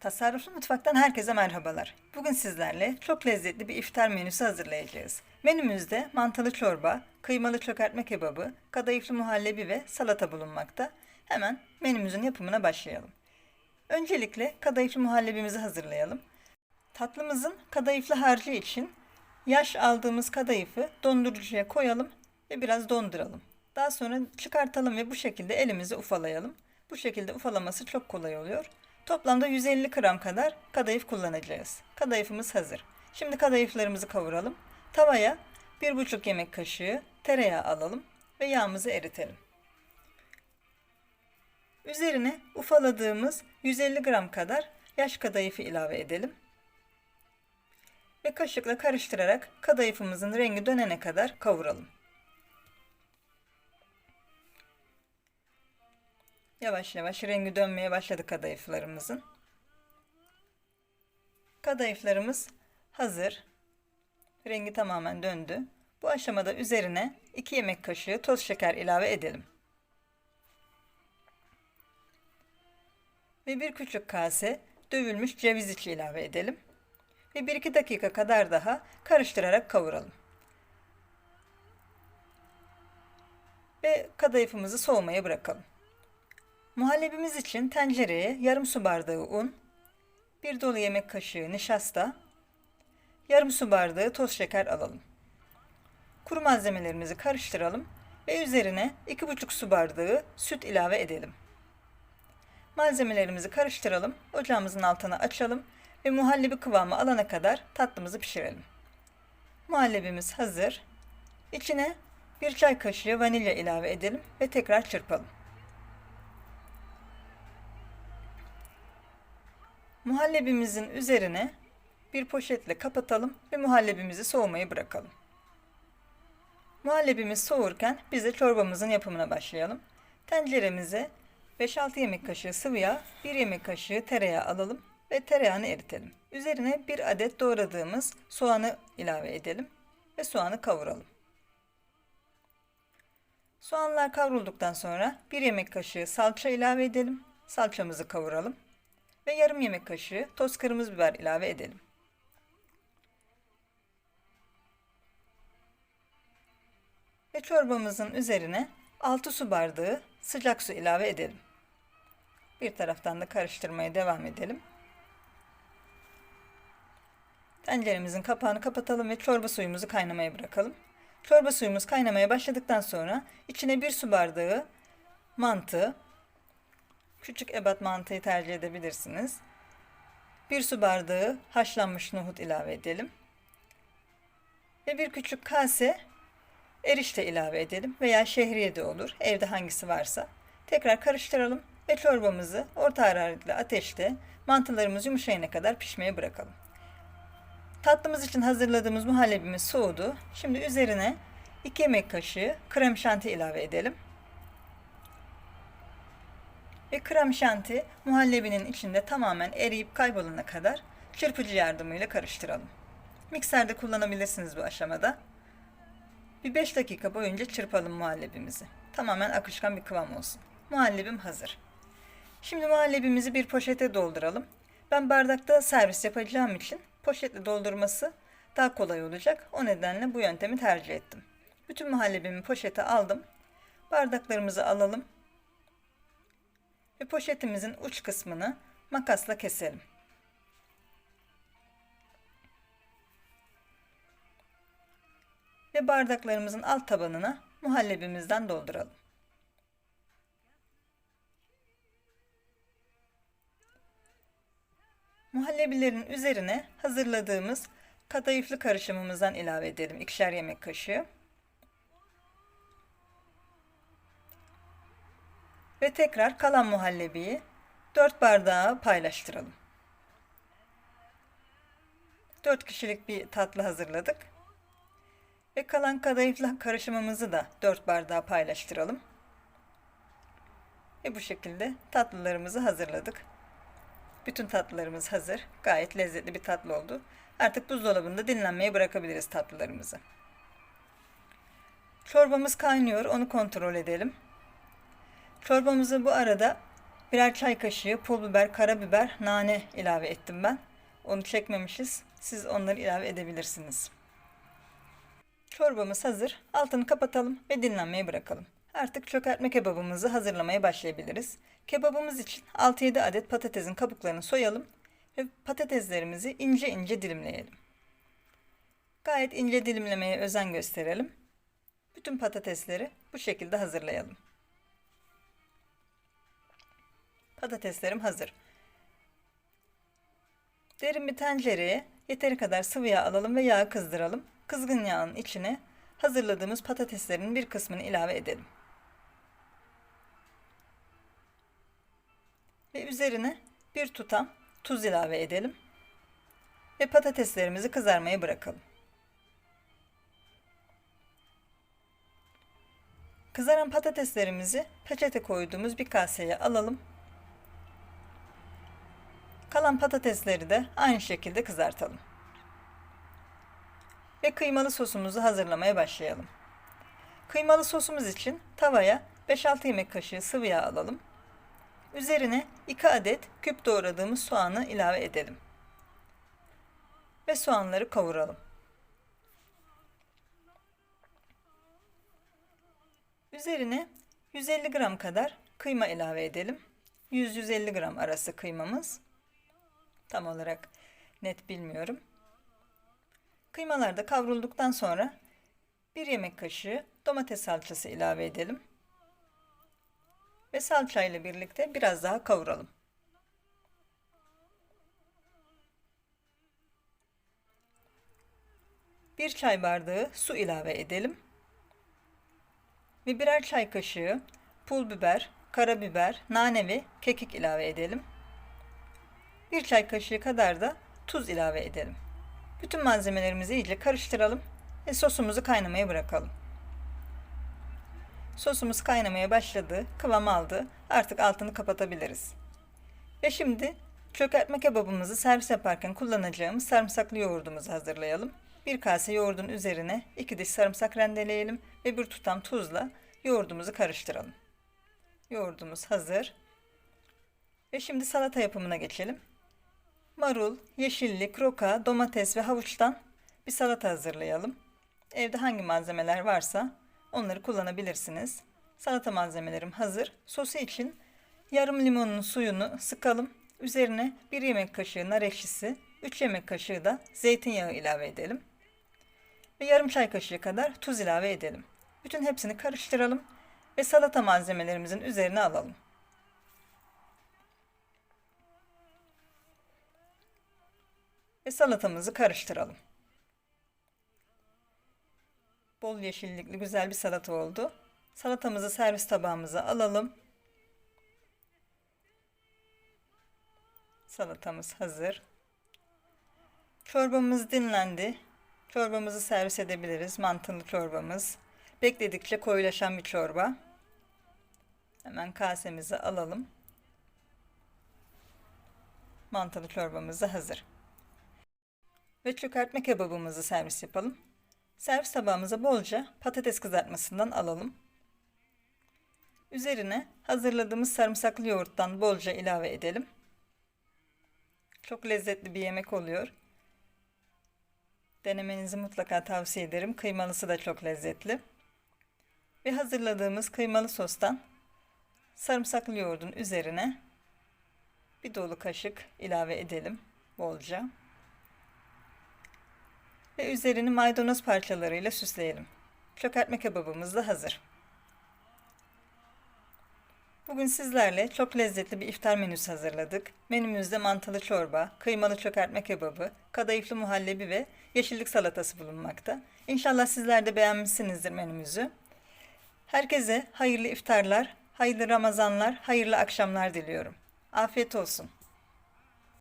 Tasarruflu Mutfak'tan herkese merhabalar. Bugün sizlerle çok lezzetli bir iftar menüsü hazırlayacağız. Menümüzde mantılı çorba, kıymalı çökertme kebabı, kadayıflı muhallebi ve salata bulunmakta. Hemen menümüzün yapımına başlayalım. Öncelikle kadayıflı muhallebimizi hazırlayalım. Tatlımızın kadayıflı harcı için yaş aldığımız kadayıfı dondurucuya koyalım ve biraz donduralım. Daha sonra çıkartalım ve bu şekilde elimizi ufalayalım. Bu şekilde ufalaması çok kolay oluyor. Toplamda 150 gram kadar kadayıf kullanacağız. Kadayıfımız hazır. Şimdi kadayıflarımızı kavuralım. Tavaya 1,5 yemek kaşığı tereyağı alalım ve yağımızı eritelim. Üzerine ufaladığımız 150 gram kadar yaş kadayıfı ilave edelim. Ve kaşıkla karıştırarak kadayıfımızın rengi dönene kadar kavuralım. Yavaş yavaş rengi dönmeye başladı kadayıflarımızın. Kadayıflarımız hazır. Rengi tamamen döndü. Bu aşamada üzerine 2 yemek kaşığı toz şeker ilave edelim. Ve bir küçük kase dövülmüş ceviz içi ilave edelim. Ve 1-2 dakika kadar daha karıştırarak kavuralım. Ve kadayıfımızı soğumaya bırakalım. Muhallebimiz için tencereye yarım su bardağı un, bir dolu yemek kaşığı nişasta, yarım su bardağı toz şeker alalım. Kuru malzemelerimizi karıştıralım ve üzerine 2,5 su bardağı süt ilave edelim. Malzemelerimizi karıştıralım, ocağımızın altını açalım ve muhallebi kıvamı alana kadar tatlımızı pişirelim. Muhallebimiz hazır. İçine bir çay kaşığı vanilya ilave edelim ve tekrar çırpalım. Muhallebimizin üzerine bir poşetle kapatalım ve muhallebimizi soğumayı bırakalım. Muhallebimiz soğurken biz de çorbamızın yapımına başlayalım. Tenceremize 5-6 yemek kaşığı sıvı yağ, 1 yemek kaşığı tereyağı alalım ve tereyağını eritelim. Üzerine bir adet doğradığımız soğanı ilave edelim ve soğanı kavuralım. Soğanlar kavrulduktan sonra 1 yemek kaşığı salça ilave edelim. Salçamızı kavuralım ve yarım yemek kaşığı toz kırmızı biber ilave edelim. Ve çorbamızın üzerine 6 su bardağı sıcak su ilave edelim. Bir taraftan da karıştırmaya devam edelim. Tenceremizin kapağını kapatalım ve çorba suyumuzu kaynamaya bırakalım. Çorba suyumuz kaynamaya başladıktan sonra içine bir su bardağı mantı, küçük ebat mantıyı tercih edebilirsiniz. Bir su bardağı haşlanmış nohut ilave edelim. Ve bir küçük kase erişte ilave edelim veya şehriye de olur. Evde hangisi varsa. Tekrar karıştıralım ve çorbamızı orta hararetli ateşte mantılarımız yumuşayana kadar pişmeye bırakalım. Tatlımız için hazırladığımız muhallebimiz soğudu. Şimdi üzerine 2 yemek kaşığı krem şanti ilave edelim. Ve krem şanti muhallebinin içinde tamamen eriyip kaybolana kadar çırpıcı yardımıyla karıştıralım. Mikserde kullanabilirsiniz bu aşamada. Bir 5 dakika boyunca çırpalım muhallebimizi. Tamamen akışkan bir kıvam olsun. Muhallebim hazır. Şimdi muhallebimizi bir poşete dolduralım. Ben bardakta servis yapacağım için poşetle doldurması daha kolay olacak. O nedenle bu yöntemi tercih ettim. Bütün muhallebimi poşete aldım. Bardaklarımızı alalım. Ve poşetimizin uç kısmını makasla keselim. Ve bardaklarımızın alt tabanına muhallebimizden dolduralım. Muhallebilerin üzerine hazırladığımız kadayıflı karışımımızdan ilave edelim. ikişer yemek kaşığı. Ve tekrar kalan muhallebiyi 4 bardağa paylaştıralım. 4 kişilik bir tatlı hazırladık. Ve kalan kadayıflı karışımımızı da 4 bardağa paylaştıralım. Ve bu şekilde tatlılarımızı hazırladık. Bütün tatlılarımız hazır. Gayet lezzetli bir tatlı oldu. Artık buzdolabında dinlenmeye bırakabiliriz tatlılarımızı. Çorbamız kaynıyor. Onu kontrol edelim. Çorbamızı bu arada birer çay kaşığı pul biber, karabiber, nane ilave ettim ben. Onu çekmemişiz. Siz onları ilave edebilirsiniz. Çorbamız hazır. Altını kapatalım ve dinlenmeye bırakalım. Artık çökertme kebabımızı hazırlamaya başlayabiliriz. Kebabımız için 6-7 adet patatesin kabuklarını soyalım ve patateslerimizi ince ince dilimleyelim. Gayet ince dilimlemeye özen gösterelim. Bütün patatesleri bu şekilde hazırlayalım. Patateslerim hazır. Derin bir tencereye yeteri kadar sıvı yağ alalım ve yağı kızdıralım. Kızgın yağın içine hazırladığımız patateslerin bir kısmını ilave edelim. Ve üzerine bir tutam tuz ilave edelim. Ve patateslerimizi kızarmaya bırakalım. Kızaran patateslerimizi peçete koyduğumuz bir kaseye alalım. Kalan patatesleri de aynı şekilde kızartalım. Ve kıymalı sosumuzu hazırlamaya başlayalım. Kıymalı sosumuz için tavaya 5-6 yemek kaşığı sıvı yağ alalım. Üzerine 2 adet küp doğradığımız soğanı ilave edelim. Ve soğanları kavuralım. Üzerine 150 gram kadar kıyma ilave edelim. 100-150 gram arası kıymamız. Tam olarak net bilmiyorum. Kıymalar da kavrulduktan sonra 1 yemek kaşığı domates salçası ilave edelim. Ve salça ile birlikte biraz daha kavuralım. Bir çay bardağı su ilave edelim. Ve birer çay kaşığı pul biber, karabiber, nane ve kekik ilave edelim. Bir çay kaşığı kadar da tuz ilave edelim. Bütün malzemelerimizi iyice karıştıralım ve sosumuzu kaynamaya bırakalım. Sosumuz kaynamaya başladı, kıvam aldı. Artık altını kapatabiliriz. Ve şimdi çökertme kebabımızı servis yaparken kullanacağımız sarımsaklı yoğurdumuzu hazırlayalım. Bir kase yoğurdun üzerine iki diş sarımsak rendeleyelim ve bir tutam tuzla yoğurdumuzu karıştıralım. Yoğurdumuz hazır. Ve şimdi salata yapımına geçelim. Marul, yeşillik, roka, domates ve havuçtan bir salata hazırlayalım. Evde hangi malzemeler varsa onları kullanabilirsiniz. Salata malzemelerim hazır. Sosu için yarım limonun suyunu sıkalım. Üzerine 1 yemek kaşığı nar ekşisi, 3 yemek kaşığı da zeytinyağı ilave edelim. Ve yarım çay kaşığı kadar tuz ilave edelim. Bütün hepsini karıştıralım ve salata malzemelerimizin üzerine alalım. Ve salatamızı karıştıralım. Bol yeşillikli güzel bir salata oldu. Salatamızı servis tabağımıza alalım. Salatamız hazır. Çorbamız dinlendi. Çorbamızı servis edebiliriz. Mantılı çorbamız. Bekledikçe koyulaşan bir çorba. Hemen kasemizi alalım. Mantılı çorbamız da hazır. Ve çökertme kebabımızı servis yapalım. Servis tabağımıza bolca patates kızartmasından alalım. Üzerine hazırladığımız sarımsaklı yoğurttan bolca ilave edelim. Çok lezzetli bir yemek oluyor. Denemenizi mutlaka tavsiye ederim. Kıymalısı da çok lezzetli. Ve hazırladığımız kıymalı sostan sarımsaklı yoğurdun üzerine bir dolu kaşık ilave edelim bolca. Ve üzerini maydanoz parçalarıyla süsleyelim. Çökertme kebabımız da hazır. Bugün sizlerle çok lezzetli bir iftar menüsü hazırladık. Menümüzde mantılı çorba, kıymalı çökertme kebabı, kadayıflı muhallebi ve yeşillik salatası bulunmakta. İnşallah sizler de beğenmişsinizdir menümüzü. Herkese hayırlı iftarlar, hayırlı Ramazanlar, hayırlı akşamlar diliyorum. Afiyet olsun.